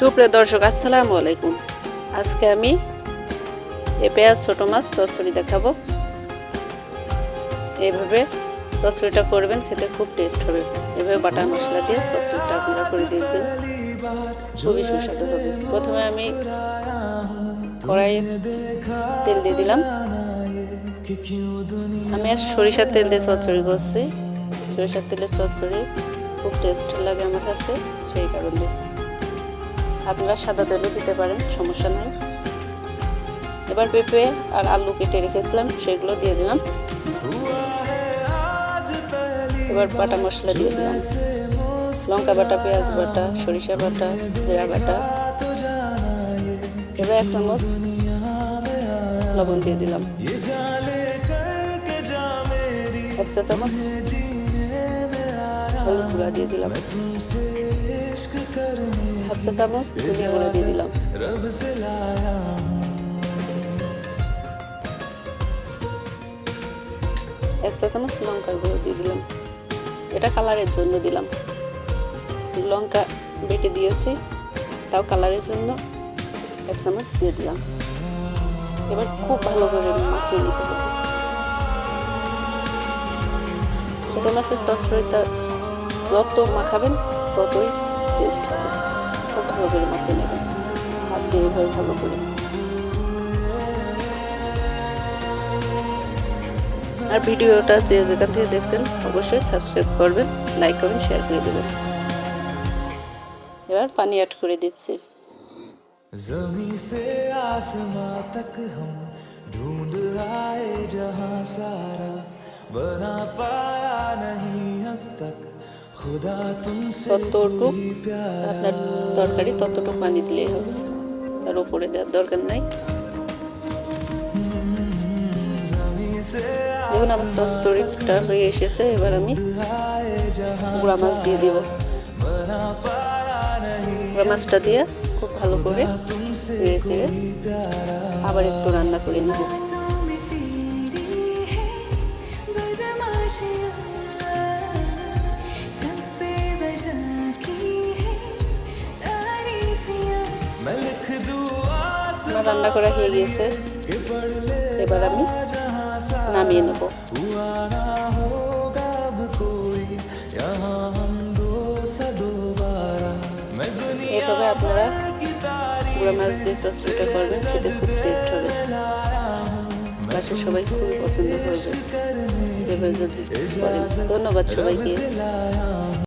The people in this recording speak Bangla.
সুপ্রিয় দর্শক, আসসালামু আলাইকুম। আজকে আমি এ পেঁয়াজ, ছোটো মাছ, চচ্চড়ি দেখাবো। এইভাবে চচ্চড়িটা করবেন, খেতে খুব টেস্ট হবে। এভাবে বাটা মশলা দিয়ে চচ্চড়িটা আপনারা করে দেখবেন। খুবই সুস্বাদু হবে। প্রথমে আমি কড়াইয়ে তেল দিয়ে দিলাম। আমি আর সরিষার তেল দিয়ে চচ্চড়ি করছি। সরিষার তেলের চচ্চড়ি খুব টেস্ট লাগে আমার কাছে, সেই কারণে। আপনারা সাদা তেলও দিতে পারেন, সমস্যা নাই। এবার পেঁপে আর আলু কেটে রেখেছিলাম, সেগুলো দিয়ে দিলাম। এবার বাটা মশলা দিয়ে দিলাম। লঙ্কা বাটা, পেঁয়াজ বাটা, সরিষা বাটা, জিরা বাটা। এবার এক চামচ লবণ দিয়ে দিলাম। এক চা চামচ হলুদ গুঁড়া দিয়ে দিলাম। হাফ চামচ ধনিয়া গুঁড়া দিয়ে দিলাম। এক চা চামচ লঙ্কার গুঁড়ো দিয়ে দিলাম। এটা কালারের জন্য দিলাম। লঙ্কা বেটে দিয়েছি, তাও কালারের জন্য এক চামচ দিয়ে দিলাম। এবার খুব ভালো করে মাখিয়ে নিতে হবে। ছোট মাছের চচড়িটা যত মাখাবেন, ততই টেস্ট হবে খুব ভালো করে মাখিয়ে নেবেন হাত দিয়ে এভাবে ভালো করে আর ভিডিওটা যে যেখান থেকে দেখছেন অবশ্যই সাবস্ক্রাইব করবেন লাইক করবেন শেয়ার করে দেবেন এবার পানি অ্যাড করে দিচ্ছি जमी से आसमां तक हम ढूंढ आए जहां सारा बना पाया नहीं যতটুক আপনার তরকারি ততটুক পানি দিলেই হবে। তার উপরে দেওয়ার দরকার নাই। দেখুন আমার চস্তরিটা হয়ে এসেছে এবার আমি গুঁড়া মাছ দিয়ে দিব। গুঁড়া মাছটা দিয়ে খুব ভালো করে ধুয়ে চেড়ে আবার একটু রান্না করে নেব। রান্না করা হয়ে গিয়েছে এবার আমি নামিয়ে নেব। এভাবে আপনারা গুঁড়া মাছ দিয়ে চচড়িটা করবেন, খেতে খুব টেস্ট হবে। বাসার সবাই খুব পছন্দ করবে এবার যদি করেন, ধন্যবাদ সবাইকে।